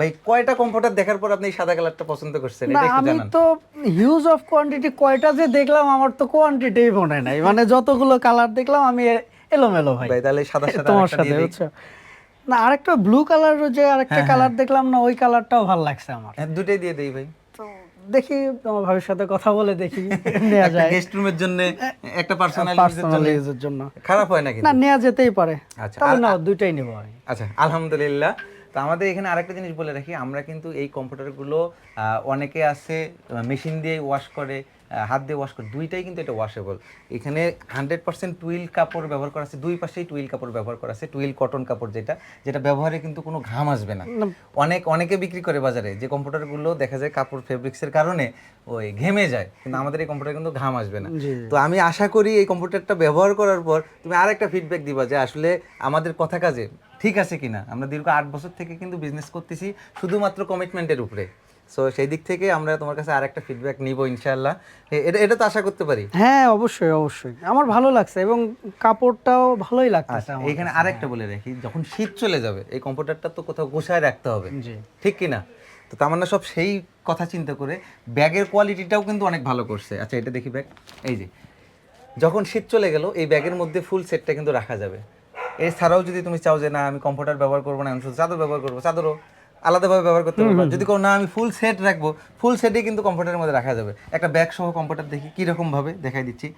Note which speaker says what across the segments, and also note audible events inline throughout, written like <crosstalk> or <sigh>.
Speaker 1: ভাই কয়টা কম্পিউটার দেখার পর আপনি সাদা কালারটা পছন্দ করছেন?
Speaker 2: না আমি তো হিউজ অফ কোয়ান্টিটি কয়টা যে দেখলাম আমার তো কোয়ান্টিটি মনে নাই। মানে যতগুলো কালার দেখলাম আমি এলোমেলো ভাই।
Speaker 1: ভাই তাহলে সাদা সাদা
Speaker 2: তোমার সাথে। বুঝছ? না আরেকটা ব্লু কালার যে আরেকটা
Speaker 1: হ্যাঁ,
Speaker 2: কালার দেখলাম না ওই কালারটাও ভালো লাগছে আমার।
Speaker 1: হ্যাঁ দুটোই দিয়ে দেই ভাই।
Speaker 2: দেখি তোমার ভাবির সাথে কথা বলে দেখি নেওয়া
Speaker 1: একটা
Speaker 2: যায়।
Speaker 1: গেস্ট রুমের জন্য একটা পার্সোনাল
Speaker 2: ইউজের জন্য।
Speaker 1: খারাপ হয় না
Speaker 2: না নেওয়া যেতেই পারে।
Speaker 1: আচ্ছা,
Speaker 2: না দুইটাই নেব
Speaker 1: আচ্ছা আলহামদুলিল্লাহ। তো আমাদের এখানে আরেকটা জিনিস বলে রাখি, আমরা কিন্তু এই কম্পিউটারগুলো অনেকে আছে মেশিন দিয়ে ওয়াশ করে হাত দিয়ে ওয়াশ করে। দুইটাই কিন্তু এটা ওয়াশেবল এখানে হান্ড্রেড পার্সেন্ট টুইল কাপড় ব্যবহার করা আছে দুই পাশেই টুইল কাপড় ব্যবহার করা আছে টুইল কটন কাপড় যেটা যেটা ব্যবহারে কিন্তু কোনো ঘাম আসবে না। অনেক অনেকে বিক্রি করে বাজারে যে কম্পিউটারগুলো দেখা যায় কাপড় ফেব্রিক্সের কারণে ওই ঘেমে যায় কিন্তু আমাদের এই কম্পিউটার কিন্তু ঘাম আসবে না। তো আমি আশা করি এই কম্পিউটারটা ব্যবহার করার পর তুমি আরেকটা ফিডব্যাক দিবা যে আসলে আমাদের কথা কাজে ঠিক আছে কিনা। আমরা দীর্ঘ আট বছর থেকে কিন্তু বিজনেস করতেছি শুধুমাত্র কমিটমেন্টের উপরে। সো সেই দিক থেকে আমরা তোমার কাছে আরেকটা ফিডব্যাক নিব ইনশাআল্লাহ। এ- এটা এটা তো আশা করতে পারি।
Speaker 2: হ্যাঁ অবশ্যই অবশ্যই। আমার ভালো লাগছে এবং কাপড়টাও ভালোই লাগছে
Speaker 1: আচ্ছা এখানে আরেকটা বলে রাখি যখন শীত চলে যাবে এই কম্পিউটারটা তো কোথাও গোছায় রাখতে হবে।
Speaker 2: জি।
Speaker 1: ঠিক কি না তো তামান্না সব সেই কথা চিন্তা করে ব্যাগের কোয়ালিটিটাও কিন্তু অনেক ভালো করছে। আচ্ছা এটা দেখি ব্যাগ এই যে যখন শীত চলে গেল এই ব্যাগের মধ্যে ফুল সেটটা কিন্তু রাখা যাবে। এছাড়াও যদি তুমি চাও যে না আমি কম্পিউটার ব্যবহার করব না আমি শুধু চাদর ব্যবহার করব চাদরও। আলাদাভাবে ব্যবহার করতে পারব। যদি কোনো না আমি ফুল সেট রাখব। ফুল সেটই কিন্তু কম্পিউটারের মধ্যে রাখা যাবে। একটা ব্যাগ সহ কম্পিউটার দেখি কীরকম ভাবে দেখাই দিচ্ছি।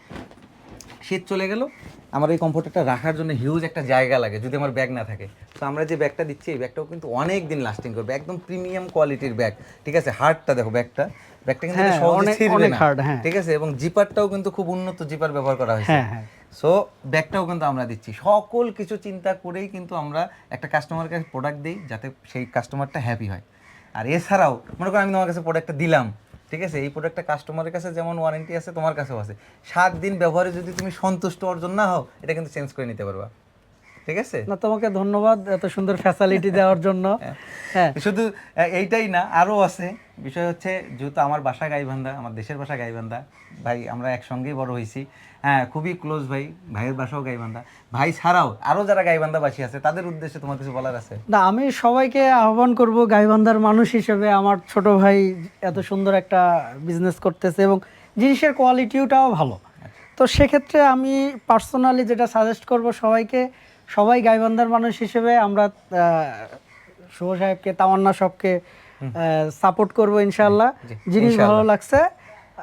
Speaker 1: শীত চলে গেল। আমার এই কম্পিউটারটা রাখার জন্য হিউজ একটা জায়গা লাগে যদি আমার ব্যাগ না থাকে। তো আমরা যে ব্যাগটা দিচ্ছি এই ব্যাগটাও কিন্তু অনেক দিন লাস্টিং করবে। একদম প্রিমিয়াম কোয়ালিটির ব্যাগ ঠিক আছে? হার্ডটা দেখো ব্যাগটা ব্যাগটা কিন্তু
Speaker 2: হ্যাঁ,
Speaker 1: সহজে
Speaker 2: অনেক-
Speaker 1: ছিঁড়বে না।
Speaker 2: হ্যাঁ।
Speaker 1: ঠিক আছে? এবং জিপারটাও কিন্তু খুব উন্নত জিপার ব্যবহার করা হয়েছে।
Speaker 2: হ্যাঁ হ্যাঁ।
Speaker 1: সো ব্যাগটাও কিন্তু আমরা দিচ্ছি। সকল কিছু চিন্তা করেই কিন্তু আমরা একটা কাস্টমারকে প্রোডাক্ট দিই যাতে সেই কাস্টমারটা হ্যাপি হয়। আর এছাড়াও, মনে করো আমি তোমার কাছে প্রোডাক্টটা দিলাম, ঠিক আছে? এই প্রোডাক্টটা কাস্টমারের কাছে যেমন ওয়ারেন্টি আছে, তোমার কাছেও আছে। সাত দিন ব্যবহারে যদি তুমি সন্তুষ্ট অর্জন না হও, এটা কিন্তু চেঞ্জ করে নিতে পারবা। ঠিক আছে?
Speaker 2: না তোমাকে ধন্যবাদ এত সুন্দর ফ্যাসিলিটি দেওয়ার জন্য। <laughs> হ্যাঁ।
Speaker 1: শুধু এইটাই না আরও আছে। বিষয় হচ্ছে যেহেতু আমার বাসা গাইবান্ধা আমার দেশের বাসা গাইবান্ধা ভাই আমরা একসঙ্গেই বড় হয়েছি। হ্যাঁ খুবই ক্লোজ ভাই ভাইয়ের বাসাও গাইবান্ধা। ভাই ছাড়াও আরও যারা গাইবান্ধাবাসী আছে তাদের উদ্দেশ্যে তোমার কিছু বলার আছে?
Speaker 2: না আমি সবাইকে আহ্বান করব গাইবান্ধার মানুষ হিসেবে। আমার ছোট ভাই এত সুন্দর একটা বিজনেস করতেছে এবং জিনিসের কোয়ালিটিটাও ভালো। তো সেক্ষেত্রে আমি পার্সোনালি যেটা সাজেস্ট করব সবাইকে সবাই গাইবান্ধার মানুষ হিসেবে আমরা শুভ সাহেবকে তামান্না সবকে সাপোর্ট করব ইনশাল্লাহ জিনিস ভালো লাগছে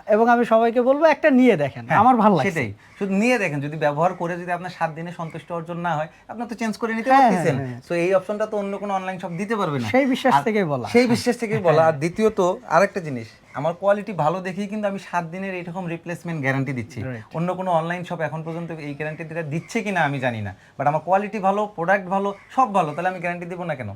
Speaker 2: এবং আমি সবাইকে বলব একটা নিয়ে দেখেন আমার ভালো লাগছে।
Speaker 1: সেটাই। শুধু নিয়ে দেখেন যদি ব্যবহার করে যদি আপনার সাত দিনে সন্তুষ্ট অর্জন না হয় আপনার তো চেঞ্জ করে নিতে
Speaker 2: হ্যাঁ,
Speaker 1: পারতেছেন।
Speaker 2: হ্যাঁ,
Speaker 1: সো এই অপশনটা তো অন্য কোনো অনলাইন শপ দিতে পারবে না।
Speaker 2: সেই বিশ্বাস থেকেই বলা।
Speaker 1: সেই বিশ্বাস থেকে বলা। আর দ্বিতীয়ত আরেকটা জিনিস আমার কোয়ালিটি ভালো দেখেই কিন্তু আমি সাত দিনের এইরকম রিপ্লেসমেন্ট গ্যারান্টি দিচ্ছি। অন্য কোনো অনলাইন শপ এখন পর্যন্ত এই গ্যারান্টিটা দিচ্ছে কিনা আমি জানি না। বাট আমার কোয়ালিটি ভালো প্রোডাক্ট ভালো সব ভালো তাহলে আমি গ্যারান্টি দেবো না কেন?